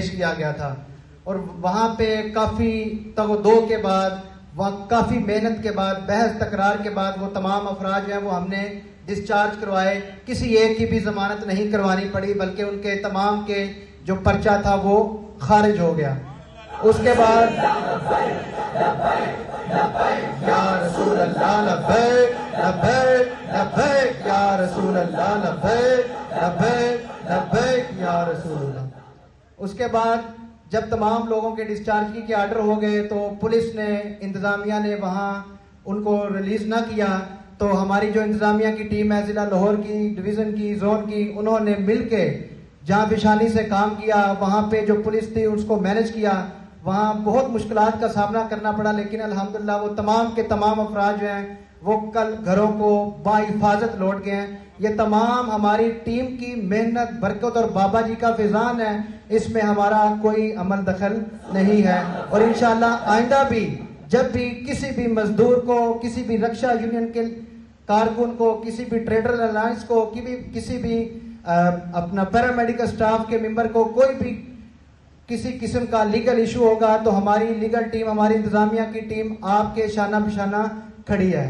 پیش کیا گیا تھا۔ اور وہاں پہ کافی تگ و دو کے بعد، وہاں کافی محنت کے بعد، بحث، تکرار کے بعد وہ تمام افراد جو ہیں وہ ہم نے ڈسچارج کروائے۔ کسی ایک کی بھی ضمانت نہیں کروانی پڑی، بلکہ ان کے تمام کے جو پرچہ تھا وہ خارج ہو گیا۔ اس کے بعد، یا رسول اللہ، لبیک لبیک لبیک، یا رسول اللہ، لبیک لبیک لبیک، یا رسول اللہ۔ اس کے بعد جب تمام لوگوں کے ڈسچارج کے آرڈر ہو گئے تو پولیس نے، انتظامیہ نے وہاں ان کو ریلیز نہ کیا۔ تو ہماری جو انتظامیہ کی ٹیم ہے، ضلع لاہور کی ڈویژن کی زون کی، انہوں نے مل کے جہاں بشانی سے کام کیا، وہاں پہ جو پولیس تھی، اس کو مینج کیا۔ وہاں بہت مشکلات کا سامنا کرنا پڑا، لیکن الحمدللہ وہ تمام کے تمام افراد جو ہیں وہ کل گھروں کو با حفاظت لوٹ گئے ہیں۔ یہ تمام ہماری ٹیم کی محنت، برکت اور بابا جی کا فیضان ہے۔ اس میں ہمارا کوئی عمل دخل نہیں ہے۔ اور انشاءاللہ آئندہ بھی جب بھی کسی بھی مزدور کو، کسی بھی رکشا یونین کے کارکن کو، کسی بھی ٹریڈر الائنس کو کسی بھی اپنا پیرامیڈیکل سٹاف کے ممبر کو کوئی بھی کسی قسم کا لیگل ایشو ہوگا تو ہماری لیگل ٹیم ہماری انتظامیہ کی ٹیم آپ کے شانہ بشانہ کھڑی ہے۔